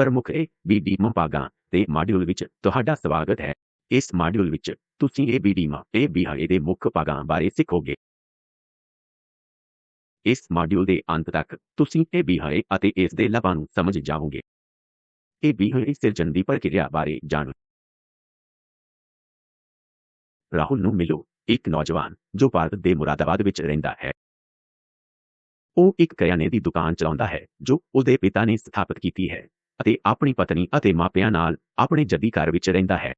ਪ੍ਰਮੁੱਖ ਬੀਡੀਮ ਭਾਗਾਂ ਤੇ ਮਾਡਿਊਲ ਵਿੱਚ ਤੁਹਾਡਾ ਸਵਾਗਤ ਹੈ। ਇਸ ਮਾਡਿਊਲ ਵਿੱਚ ਤੁਸੀਂ ਏ-ਬੀ-ਡੀ ਦੇ ਮੁੱਖ ਭਾਗਾਂ ਬਾਰੇ ਸਿੱਖੋਗੇ। ਇਸ ਮਾਡਿਊਲ ਦੇ ਅੰਤ ਤੱਕ ਤੁਸੀਂ ਅਤੇ ਇਸ ਦੇ ਲਾਭਾਂ ਨੂੰ ਸਮਝ ਜਾਵੋਗੇ। ਸਿਰਜਣ ਦੀ ਪ੍ਰਕਿਰਿਆ ਬਾਰੇ ਜਾਣੋ। ਰਾਹੁਲ ਨੂੰ ਮਿਲੋ, ਇੱਕ ਨੌਜਵਾਨ ਜੋ ਭਾਰਤ ਦੇ ਮੁਰਾਦਾਬਾਦ ਵਿੱਚ ਰਹਿੰਦਾ ਹੈ। ਉਹ ਇੱਕ ਕਰਿਆਨੇ ਦੀ ਦੁਕਾਨ ਚਲਾਉਂਦਾ ਹੈ ਜੋ ਉਸਦੇ ਪਿਤਾ ਨੇ ਸਥਾਪਿਤ ਕੀਤੀ ਹੈ ਅਤੇ ਆਪਣੀ ਪਤਨੀ ਅਤੇ ਮਾਪਿਆਂ ਨਾਲ ਆਪਣੇ ਜੱਦੀ ਘਰ ਵਿੱਚ ਰਹਿੰਦਾ ਹੈ।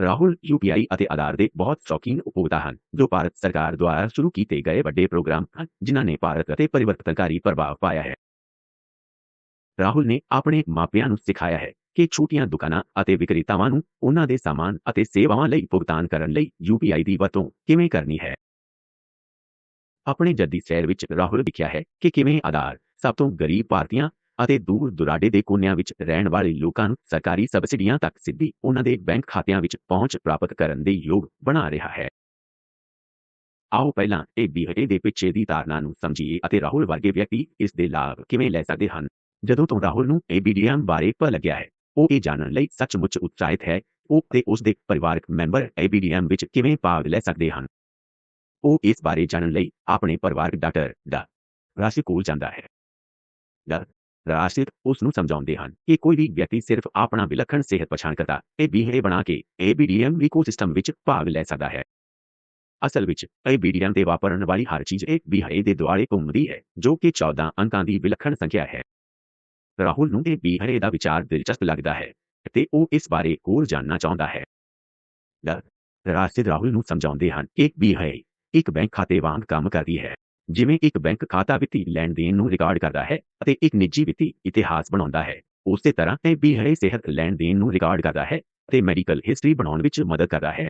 ਰਾਹੁਲ ਯੂ.ਪੀ.ਆਈ ਅਤੇ ਆਧਾਰ ਦੇ ਬਹੁਤ ਸ਼ੌਕੀਨ ਉਪਭੋਗਤਾ ਹਨ, ਜੋ ਭਾਰਤ ਸਰਕਾਰ ਦੁਆਰਾ ਸ਼ੁਰੂ ਕੀਤੇ ਗਏ ਵੱਡੇ ਪ੍ਰੋਗਰਾਮ ਹਨ, ਜਿਨ੍ਹਾਂ ਨੇ ਭਾਰਤ ਅਤੇ ਪਰਿਵਰਤਨਕਾਰੀ ਪ੍ਰਭਾਵ ਪਾਇਆ ਹੈ। ਰਾਹੁਲ ਨੇ ਆਪਣੇ ਮਾਪਿਆਂ ਨੂੰ ਸਿਖਾਇਆ ਹੈ ਕਿ ਛੋਟੀਆਂ ਦੁਕਾਨਾਂ ਅਤੇ ਵਿਕਰੇਤਾਵਾਂ ਨੂੰ ਉਹਨਾਂ ਦੇ ਸਾਮਾਨ ਅਤੇ ਸੇਵਾਵਾਂ ਲਈ ਭੁਗਤਾਨ ਕਰਨ ਲਈ ਯੂ.ਪੀ.ਆਈ ਦੀ ਵਰਤੋਂ ਕਿਵੇਂ ਕਰਨੀ ਹੈ। ਆਪਣੇ ਜੱਦੀ ਸ਼ਹਿਰ ਵਿੱਚ ਰਾਹੁਲ ਵਿਖਿਆ ਹੈ ਕਿ ਕਿਵੇਂ ਆਧਾਰ ਸਭ ਤੋਂ ਗਰੀਬ ਭਾਰਤੀਆਂ ਅਤੇ ਦੂਰ ਦੁਰਾਡੇ ਦੇ ਕੋਨਿਆਂ ਵਿੱਚ ਰਹਿਣ ਵਾਲੇ ਲੋਕਾਂ ਨੂੰ ਸਰਕਾਰੀ ਸਬਸਿਡੀਆਂ ਤੱਕ ਸਿੱਧੀ ਉਹਨਾਂ ਦੇ ਬੈਂਕ ਖਾਤਿਆਂ ਵਿੱਚ ਪਹੁੰਚ ਪ੍ਰਾਪਤ ਕਰਨ ਦੇ ਯੋਗ ਬਣਾ ਰਿਹਾ ਹੈ। ਆਓ ਪਹਿਲਾਂ ਏ-ਬੀ-ਆਈ ਦੇ ਪਿੱਛੇ ਦੀ ਧਾਰਨਾ ਨੂੰ ਸਮਝੀਏ ਅਤੇ ਰਾਹੁਲ ਵਰਗੇ ਵਿਅਕਤੀ ਇਸ ਦੇ ਲਾਭ ਕਿਵੇਂ ਲੈ ਸਕਦੇ ਹਨ। ਜਦੋਂ ਤੋਂ ਰਾਹੁਲ ਨੂੰ ਏਬੀਡੀਮ ਬਾਰੇ ਪਤਾ ਲੱਗਿਆ ਹੈ, ਉਹ ਇਹ ਜਾਣਨ ਲਈ ਸੱਚਮੁੱਚ ਉਤਸ਼ਾਹਿਤ ਹੈ ਉਹ ਤੇ ਉਸ ਦੇ ਪਰਿਵਾਰਕ ਮੈਂਬਰ ਏ-ਬੀ-ਡੀ-ਐਮ ਵਿੱਚ ਕਿਵੇਂ ਭਾਗ ਲੈ ਸਕਦੇ ਹਨ। ਉਹ ਇਸ ਬਾਰੇ ਜਾਣਨ ਲਈ ਆਪਣੇ ਪਰਿਵਾਰਕ ਡਾਕਟਰ ਡਾ. ਰਾਸ਼ਿਦ ਕੋਲ ਜਾਂਦਾ ਹੈ। ਡਾ. ਉਸ ਨੂੰ ਸਮਝਾਉਂਦੇ ਹਨ ਕਿ ਕੋਈ ਵੀ ਵਿਅਕਤੀ ਸਿਰਫ ਆਪਣਾ ਵਿਲੱਖਣ ਸਿਹਤ ਪਛਾਣਕਰਤਾ ਏ-ਬੀ-ਆਈ ਬਣਾ ਕੇ ਇਕੋਸਿਸਟਮ ਵਿੱਚ ਭਾਗ ਲੈ ਸਕਦਾ ਹੈ। ਅਸਲ ਵਿੱਚ ਏ-ਬੀ-ਡੀ-ਐਮ ਵਾਪਰਨ ਵਾਲੀ ਹਰ ਚੀਜ਼ ਏ-ਬੀ-ਆਈ ਦੇ ਦੁਆਲੇ ਘੁੰਮਦੀ ਹੈ, ਜੋ ਕਿ 14 ਅੰਕਾਂ ਦੀ ਵਿਲੱਖਣ ਸੰਖਿਆ ਹੈ। ਰਾਹੁਲ ਨੂੰ ਇਹ ਬੀ ਦਾ ਵਿਚਾਰ ਦਿਲਚਸਪ ਲੱਗਦਾ ਹੈ ਅਤੇ ਉਹ ਇਸ ਬਾਰੇ ਹੋਰ ਜਾਣਨਾ ਚਾਹੁੰਦਾ ਹੈ। ਡਾ. ਰਾਹੁਲ ਨੂੰ ਸਮਝਾਉਂਦੇ ਹਨ ਕਿ ਏ-ਬੀ-ਆਈ ਇੱਕ ਬੈਂਕ ਖਾਤੇ ਵਾਂਗ ਕੰਮ ਕਰਦੀ ਹੈ। ਜਿਵੇਂ ਇੱਕ ਬੈਂਕ ਖਾਤਾ ਵਿੱਤੀ ਲੈਣ ਦੇਣ ਨੂੰ ਰਿਕਾਰਡ ਕਰਦਾ ਹੈ ਅਤੇ ਇੱਕ ਨਿੱਜੀ ਵਿੱਤੀ ਇਤਿਹਾਸ ਬਣਾਉਂਦਾ ਹੈ, ਉਸੇ ਤਰ੍ਹਾਂ ਏ-ਬੀ-ਆਈ ਸਿਹਤ ਲੈਣ ਦੇਣ ਨੂੰ ਰਿਕਾਰਡ ਕਰਦਾ ਹੈ ਅਤੇ ਮੈਡੀਕਲ ਹਿਸਟਰੀ ਬਣਾਉਣ ਵਿੱਚ ਮਦਦ ਕਰਦਾ ਹੈ।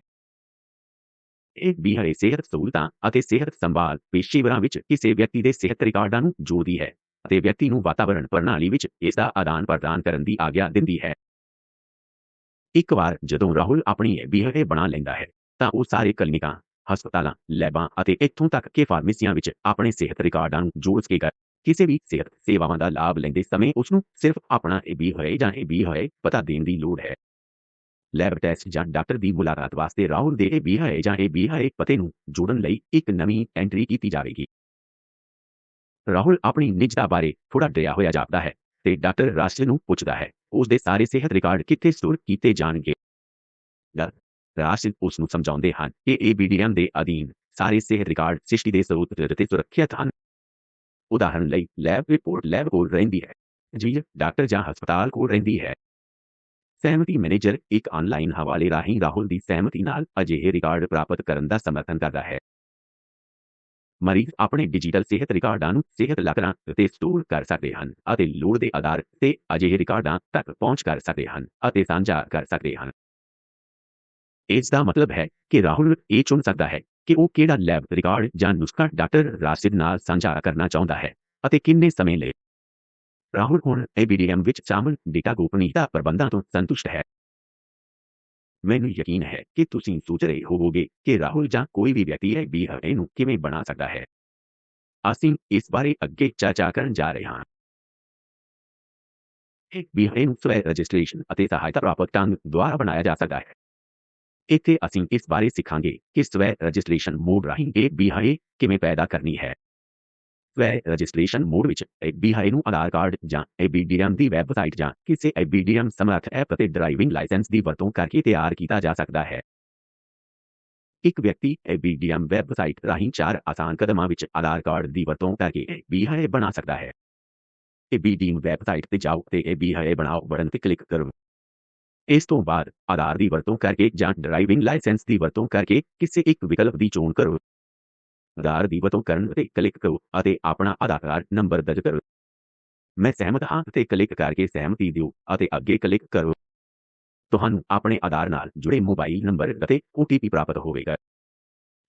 ਏ-ਬੀ-ਆਈ ਸਿਹਤ ਸਹੂਲਤਾਂ ਅਤੇ ਸਿਹਤ ਸੰਭਾਲ ਪੇਸ਼ੇਵਰਾਂ ਵਿੱਚ ਕਿਸੇ ਵਿਅਕਤੀ ਦੇ ਸਿਹਤ ਰਿਕਾਰਡਾਂ ਨੂੰ ਜੋੜਦੀ ਹੈ ਅਤੇ ਵਿਅਕਤੀ ਨੂੰ ਵਾਤਾਵਰਣ ਪ੍ਰਣਾਲੀ ਵਿੱਚ ਇਸ ਦਾ ਆਦਾਨ ਪ੍ਰਦਾਨ ਕਰਨ ਦੀ ਆਗਿਆ ਦਿੰਦੀ ਹੈ। ਇੱਕ ਵਾਰ ਜਦੋਂ ਰਾਹੁਲ ਆਪਣੀ ਬਿਹੜੇ ਬਣਾ ਲੈਂਦਾ ਹੈ ਤਾਂ ਉਹ ਸਾਰੇ ਕਲੀਨਿਕਾਂ ਹਸਪਤਾਲਾਂ, ਲੈਬਾਂ ਅਤੇ ਇੱਥੋਂ ਤੱਕ ਕਿ ਫਾਰਮੇਸੀਆਂ ਵਿੱਚ ਆਪਣੇ ਸਿਹਤ ਰਿਕਾਰਡਾਂ ਨੂੰ ਜੋੜ ਸਕੇਗਾ। ਕਿਸੇ ਵੀ ਸਿਹਤ ਸੇਵਾਵਾਂ ਦਾ ਲਾਭ ਲੈਂਦੇ ਸਮੇਂ ਉਸ ਨੂੰ ਸਿਰਫ ਆਪਣਾ ਏ-ਬੀ-ਆਈ ਜਾਂ ਏ-ਬੀ-ਆਈ ਪਤਾ ਦੇਣ ਦੀ ਲੋੜ ਹੈ। ਲੈਬ ਟੈਸਟ ਜਾਂ ਡਾਕਟਰ ਦੀ ਮੁਲਾਕਾਤ ਵਾਸਤੇ ਰਾਹੁਲ ਦੇ ਏ-ਬੀ-ਆਈ ਜਾਂ ਏ-ਬੀ-ਆਈ ਪਤੇ ਨੂੰ ਜੋੜਨ ਲਈ ਇੱਕ ਨਵੀਂ ਐਂਟਰੀ ਕੀਤੀ ਜਾਵੇਗੀ। ਰਾਹੁਲ ਆਪਣੀ ਨਿੱਜਤਾ ਬਾਰੇ ਥੋੜਾ ਡਰਿਆ ਹੋਇਆ ਜਾਪਦਾ ਹੈ ਤੇ ਡਾਕਟਰ ਰਾਸ਼ਿਦ ਨੂੰ ਪੁੱਛਦਾ ਹੈ ਉਸ ਦੇ ਸਾਰੇ ਸਿਹਤ ਰਿਕਾਰਡ ਕਿੱਥੇ ਸਟੋਰ ਕੀਤੇ ਜਾਣਗੇ। ਡਾ. ਰਾਸ਼ਿਦ ਉਸ ਨੂੰ ਸਮਝਾਉਂਦੇ ਹਨ ਕਿ ਇਹ ਬੀ ਡੀ ਐਮ ਦੇ ਅਧੀਨ ਸਾਰੇ ਸਿਹਤ ਰਿਕਾਰਡ ਸ੍ਰਿਸ਼ਟੀ ਦੇ ਸਰੋਤ ਤੇ ਸੁਰੱਖਿਅਤ ਹਨ। ਉਦਾਹਰਨ ਲਈ ਲੈਬ ਰਿਪੋਰਟ ਲੈਬ ਕੋਲ ਰਹਿੰਦੀ ਹੈ, ਤਜਵੀਜ਼ ਡਾਕਟਰ ਜਾਂ ਹਸਪਤਾਲ ਕੋਲ ਰਹਿੰਦੀ ਹੈ। ਸਹਿਮਤੀ ਮੈਨੇਜਰ ਇੱਕ ਆਨਲਾਈਨ ਹਵਾਲੇ ਰਾਹੀਂ ਰਾਹੁਲ ਦੀ ਸਹਿਮਤੀ ਨਾਲ ਅਜਿਹੇ ਰਿਕਾਰਡ ਪ੍ਰਾਪਤ ਕਰਨ ਦਾ ਸਮਰਥਨ ਕਰਦਾ ਹੈ। ਮਰੀਜ਼ ਆਪਣੇ ਡਿਜੀਟਲ ਸਿਹਤ ਰਿਕਾਰਡਾਂ ਨੂੰ ਸਿਹਤ ਲਾਕਰਾਂ ਤੇ ਸਟੋਰ ਕਰ ਸਕਦੇ ਹਨ ਅਤੇ ਲੋੜ ਦੇ ਆਧਾਰ ਤੇ ਅਜਿਹੇ ਰਿਕਾਰਡਾਂ ਤੱਕ ਪਹੁੰਚ ਕਰ ਸਕਦੇ ਹਨ ਅਤੇ ਸਾਂਝਾ ਕਰ ਸਕਦੇ ਹਨ। ਇਸ ਦਾ ਮਤਲਬ ਹੈ ਕਿ ਰਾਹੁਲ ਇਹ ਚੁਣ ਸਕਦਾ ਹੈ ਕਿ ਉਹ ਕਿਹੜਾ ਲੈਬ ਰਿਕਾਰਡ ਜਾਂ ਨੁਸਖਾ ਡਾਕਟਰ ਰਾਸ਼ਿਦ ਨਾਲ ਸਾਂਝਾ ਕਰਨਾ ਚਾਹੁੰਦਾ ਹੈ ਅਤੇ ਕਿੰਨੇ ਸਮੇਂ ਲਈ। ਰਾਹੁਲ ਹੁਣ ਵਿੱਚ ਸ਼ਾਮਲ ਡੇਟਾ ਗੋਪਨੀਯਤਾ ਪ੍ਰਬੰਧਾਂ ਤੋਂ ਸੰਤੁਸ਼ਟ ਹੈ। ਮੈਨੂੰ ਯਕੀਨ ਹੈ ਕਿ ਤੁਸੀਂ ਸੋਚ ਰਹੇ ਹੋਵੋਗੇ ਕਿ ਰਾਹੁਲ ਜਾਂ ਕੋਈ ਵੀ ਵਿਅਕਤੀ ਏ-ਬੀ-ਆਈ ਨੂੰ ਕਿਵੇਂ ਬਣਾ ਸਕਦਾ ਹੈ। ਅਸੀਂ ਇਸ ਬਾਰੇ ਅੱਗੇ ਚਰਚਾ ਕਰਨ ਜਾ ਰਹੇ ਹਾਂ। ਏ-ਬੀ-ਆਈ ਨੂੰ ਸਵੈ ਰਜਿਸਟ੍ਰੇਸ਼ਨ ਅਤੇ ਸਹਾਇਤਾ ਪ੍ਰਾਪਤ ਢੰਗ ਦੁਆਰਾ ਬਣਾਇਆ ਜਾ ਸਕਦਾ ਹੈ। ਇੱਥੇ ਅਸੀਂ ਇਸ ਬਾਰੇ ਸਿੱਖਾਂਗੇ ਕਿ ਸਵੈ ਰਜਿਸਟ੍ਰੇਸ਼ਨ ਮੋਡ ਰਾਹੀਂ ਏ-ਬੀ-ਆਈ ਕਿਵੇਂ ਪੈਦਾ ਕਰਨੀ ਹੈ। ਸਵੈ ਰਜਿਸਟ੍ਰੇਸ਼ਨ ਮੋਡ ਵਿੱਚ ਏ-ਬੀ-ਆਈ ਨੂੰ ਆਧਾਰ ਕਾਰਡ ਜਾਂ ਏ-ਬੀ-ਡੀ-ਐਮ ਦੀ ਵੈਬਸਾਈਟ ਜਾਂ ਕਿਸੇ ਏ-ਬੀ-ਡੀ-ਐਮ ਸਮਰੱਥ ਐਪ ਅਤੇ ਡਰਾਈਵਿੰਗ ਲਾਇਸੈਂਸ ਦੀ ਵਰਤੋਂ ਕਰਕੇ ਤਿਆਰ ਕੀਤਾ ਜਾ ਸਕਦਾ ਹੈ। ਇੱਕ ਵਿਅਕਤੀ ਏ-ਬੀ-ਡੀ-ਐਮ ਵੈਬਸਾਈਟ ਰਾਹੀਂ ਚਾਰ ਆਸਾਨ ਕਦਮਾਂ ਵਿੱਚ ਆਧਾਰ ਕਾਰਡ ਦੀ ਵਰਤੋਂ ਕਰਕੇ ਏ-ਬੀ-ਆਈ ਬਣਾ ਸਕਦਾ ਹੈ। ਏ-ਬੀ-ਡੀ-ਐਮ ਵੈਬਸਾਈਟ ਤੇ ਜਾਓ ਅਤੇ ਏ-ਬੀ-ਆਈ ਬਣਾਓ ਬਟਨ ਤੇ ਕਲਿੱਕ ਕਰੋ। ਇਸ ਤੋਂ ਬਾਅਦ ਆਧਾਰ ਦੀ ਵਰਤੋਂ ਕਰਕੇ ਜਾਂ ਡਰਾਈਵਿੰਗ ਲਾਇਸੈਂਸ ਦੀ ਵਰਤੋਂ ਕਰਕੇ ਕਿਸੇ ਇੱਕ ਵਿਕਲਪ ਦੀ ਚੋਣ ਕਰੋ। ਆਧਾਰ ਦੀ ਵਰਤੋਂ ਕਰਨ ਤੇ ਕਲਿੱਕ ਕਰੋ ਅਤੇ ਆਪਣਾ ਆਧਾਰ ਨੰਬਰ ਦਰਜ ਕਰੋ। ਮੈਂ ਸਹਿਮਤ ਹਾਂ ਤੇ ਕਲਿੱਕ ਕਰਕੇ ਸਹਿਮਤੀ ਦਿਓ ਅਤੇ ਅੱਗੇ ਕਲਿੱਕ ਕਰੋ। ਤੁਹਾਨੂੰ ਆਪਣੇ ਆਧਾਰ ਨਾਲ ਜੁੜੇ ਮੋਬਾਈਲ ਨੰਬਰ ਅਤੇ ਓ-ਟੀ-ਪੀ ਪ੍ਰਾਪਤ ਹੋਵੇਗਾ।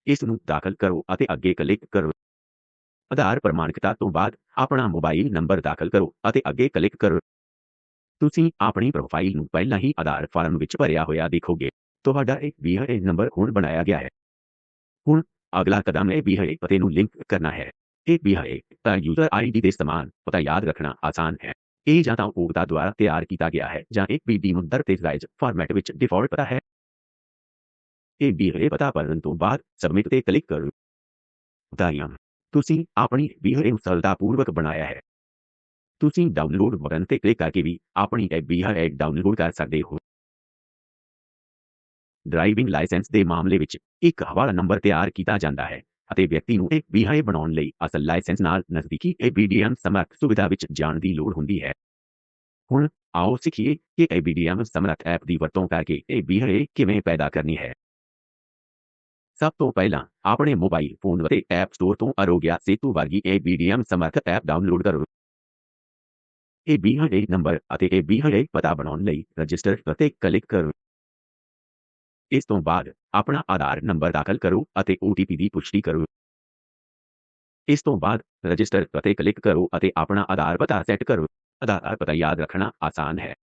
ਇਸ ਨੂੰ ਦਾਖਲ ਕਰੋ ਅਤੇ ਅੱਗੇ ਕਲਿੱਕ ਕਰੋ। ਆਧਾਰ ਪ੍ਰਮਾਣਿਕਤਾ ਤੋਂ ਬਾਅਦ ਆਪਣਾ ਮੋਬਾਈਲ ਨੰਬਰ ਦਾਖਲ ਕਰੋ ਅਤੇ ਅੱਗੇ ਕਲਿੱਕ ਕਰੋ। ਤੁਸੀਂ ਆਪਣੀ ਪ੍ਰੋਫਾਈਲ ਨੂੰ ਪਹਿਲਾਂ ਹੀ ਆਧਾਰ ਫਾਰਮ ਵਿੱਚ ਭਰਿਆ ਹੋਇਆ ਦੇਖੋਗੇ। ਤੁਹਾਡਾ ਏ-ਬੀ-ਆਈ ਨੰਬਰ ਹੁਣ ਬਣਾਇਆ ਗਿਆ ਹੈ। ਹੁਣ ਅਗਲਾ ਕਦਮ ਏ-ਬੀ-ਆਈ ਪਤੇ ਨੂੰ ਲਿੰਕ ਕਰਨਾ ਹੈ। ਏ-ਬੀ-ਆਈ ਯੂਜ਼ਰ ਆਈ.ਡੀ ਦੇ ਸਮਾਨ ਪਤਾ ਯਾਦ ਰੱਖਣਾ ਆਸਾਨ ਹੈ। ਇਹ ਜਾਂ ਤਾਂ ਉਪਭੋਗਤਾ ਦੁਆਰਾ ਤਿਆਰ ਕੀਤਾ ਗਿਆ ਹੈ ਜਾਂ ਇਹ ਪੀਡੀਐਮ ਦਰਤੇਜਾਇਜ਼ ਫਾਰਮੈਟ ਵਿੱਚ ਡਿਫਾਲਟ ਪਤਾ ਹੈ ਇਹ ਵੀਰੇ ਪਤਾ ਭਰਨ ਤੋਂ ਬਾਅਦ ਸਬਮਿਟ ਤੇ ਕਲਿੱਕ ਕਰੋ ਵਧਾਈਆਂ ਤੁਸੀਂ ਆਪਣੀ ਵੀਰੇ ਸਫਲਤਾਪੂਰਵਕ ਬਣਾਇਆ ਹੈ ਤੁਸੀਂ ਡਾਊਨਲੋਡ ਬਟਨ ਤੇ ਕਲਿੱਕ ਕਰਕੇ ਵੀ ਆਪਣੀ ਐਪ ਵੀਰੇ ਡਾਊਨਲੋਡ ਕਰ ਸਕਦੇ ਹੋ। ਡਰਾਈਵਿੰਗ ਲਾਇਸੈਂਸ ਦੇ ਮਾਮਲੇ ਵਿੱਚ ਇੱਕ ਹਵਾਲਾ ਨੰਬਰ ਤਿਆਰ ਕੀਤਾ ਜਾਂਦਾ ਹੈ ਅਤੇ ਵਿਅਕਤੀ ਨੂੰ ਇਹ ਵੀਰੇ ਬਣਾਉਣ ਲਈ ਅਸਲ ਲਾਇਸੈਂਸ ਨਾਲ ਨਜ਼ਦੀਕੀ ABDM ਸਮਰੱਥ ਸੁਵਿਧਾ ਵਿੱਚ ਜਾਣ ਦੀ ਲੋੜ ਹੁੰਦੀ ਹੈ। ਹੁਣ ਆਓ ਸਿੱਖੀਏ ਕਿ ABDM ਸਮਰੱਥ ਐਪ ਦੀ ਵਰਤੋਂ ਕਰਕੇ ਇਹ ਵੀਰੇ ਕਿਵੇਂ ਪੈਦਾ ਕਰਨੀ ਹੈ। ਸਭ ਤੋਂ ਪਹਿਲਾਂ ਆਪਣੇ ਮੋਬਾਈਲ ਫੋਨ ਅਤੇ ਐਪ ਸਟੋਰ ਤੋਂ ਅਰੋਗਿਆ ਸੇਤੂ ਵਰਗੀ ABDM ਸਮਰਥ ਐਪ ਡਾਊਨਲੋਡ ਕਰੋ। ਇਹ ਵੀਰੇ ਨੰਬਰ ਅਤੇ ਇਹ ਵੀਰੇ ਪਤਾ ਬਣਾਉਣ ਲਈ ਰਜਿਸਟਰ ਅਤੇ ਕਲਿੱਕ ਕਰੋ। ਇਸ ਤੋਂ ਬਾਅਦ ਆਪਣਾ ਆਧਾਰ ਨੰਬਰ ਦਾਖਲ ਕਰੋ ਅਤੇ OTP ਦੀ ਪੁਸ਼ਟੀ ਕਰੋ। ਇਸ ਤੋਂ ਬਾਅਦ ਰਜਿਸਟਰ ਅਤੇ ਕਲਿੱਕ ਕਰੋ ਅਤੇ ਆਪਣਾ ਆਧਾਰ ਪਤਾ ਸੈੱਟ ਕਰੋ। ਆਧਾਰ ਪਤਾ ਯਾਦ ਰੱਖਣਾ ਆਸਾਨ ਹੈ।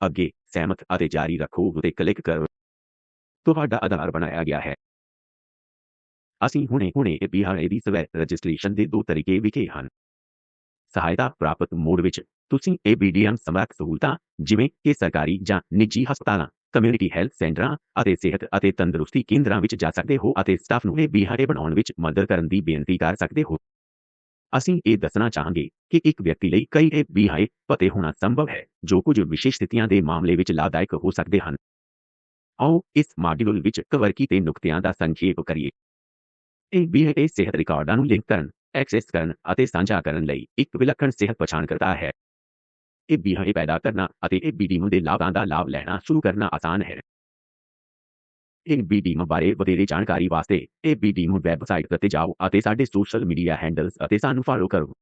ਅੱਗੇ ਸਹਿਮਤ ਅਤੇ ਜਾਰੀ ਰੱਖੋ ਉਤੇ ਕਲਿੱਕ ਕਰੋ। ਤੁਹਾਡਾ ਆਧਾਰ ਬਣਾਇਆ ਗਿਆ ਹੈ। ਅਸੀਂ ਹੁਣੇ ਹੁਣੇ ਬਿਹਾਰ ਦੀ ਸਵੈ ਰਜਿਸਟ੍ਰੇਸ਼ਨ ਦੇ ਦੋ ਤਰੀਕੇ ਵਿਖੇ ਹਨ। ਸਹਾਇਤਾ ਪ੍ਰਾਪਤ ਮੋਡ ਵਿੱਚ ਤੁਸੀਂ ABDM ਸਮਰੱਥ ਸਹੂਲਤਾਂ ਜਿਵੇਂ ਕਿ ਸਰਕਾਰੀ ਜਾਂ ਨਿੱਜੀ ਹਸਪਤਾਲਾਂ ਕਮਿਊਨਿਟੀ ਹੈਲਥ ਸੈਂਟਰਾਂ ਅਤੇ ਸਿਹਤ ਅਤੇ ਤੰਦਰੁਸਤੀ ਕੇਂਦਰਾਂ ਵਿੱਚ ਜਾ ਸਕਦੇ ਹੋ ਅਤੇ ਸਟਾਫ ਨੂੰ ਇਹ ਬਿਹਾਰੇ ਬਣਾਉਣ ਵਿੱਚ ਮਦਦ ਕਰਨ ਦੀ ਬੇਨਤੀ ਕਰ ਸਕਦੇ ਹੋ। ਅਸੀਂ ਇਹ ਦੱਸਣਾ ਚਾਹਾਂਗੇ ਕਿ ਇੱਕ ਵਿਅਕਤੀ ਲਈ ਕਈ ਇਹ ਬਿਹਾਈ ਪਤੇ ਹੋਣਾ ਸੰਭਵ ਹੈ, ਜੋ ਕੁਝ ਵਿਸ਼ੇਸ਼ ਸਥਿਤੀਆਂ ਦੇ ਮਾਮਲੇ ਵਿੱਚ ਲਾਭਦਾਇਕ ਹੋ ਸਕਦੇ ਹਨ। ਆਓ ਇਸ ਮਾਡਿਊਲ ਵਿੱਚ ਕਵਰ ਕੀਤੇ ਨੁਕਤਿਆਂ ਦਾ ਸੰਖੇਪ ਕਰੀਏ। ਇਹ ਬਿਹਾਈ ਸਿਹਤ ਰਿਕਾਰਡਾਂ ਨੂੰ ਲਿੰਕ ਕਰਨ, ਐਕਸੈਸ ਕਰਨ ਅਤੇ ਸਾਂਝਾ ਕਰਨ ਲਈ ਇੱਕ ਵਿਲੱਖਣ ਸਿਹਤ ਪਛਾਣ ਕਰਤਾ ਹੈ। ਇਹ ਬਿਹਾਈ ਪੈਦਾ ਕਰਨਾ ਅਤੇ ਇਹ ਬੀਡੀਐਮ ਦੇ ਲਾਭਾਂ ਦਾ ਲਾਭ ਲੈਣਾ ਸ਼ੁਰੂ ਕਰਨਾ ਆਸਾਨ ਹੈ। ਇਹ ਬੀਡੀਐਮ ਬਾਰੇ ਵਧੇਰੇ ਜਾਣਕਾਰੀ ਵਾਸਤੇ ਇਹ ਬੀਡੀਐਮ ਵੈਬਸਾਈਟ ਤੇ ਜਾਓ ਅਤੇ ਸਾਡੇ ਸੋਸ਼ਲ ਮੀਡੀਆ ਹੈਂਡਲਸ ਅਤੇ ਸਾਨੂੰ ਫਾਲੋ ਕਰੋ।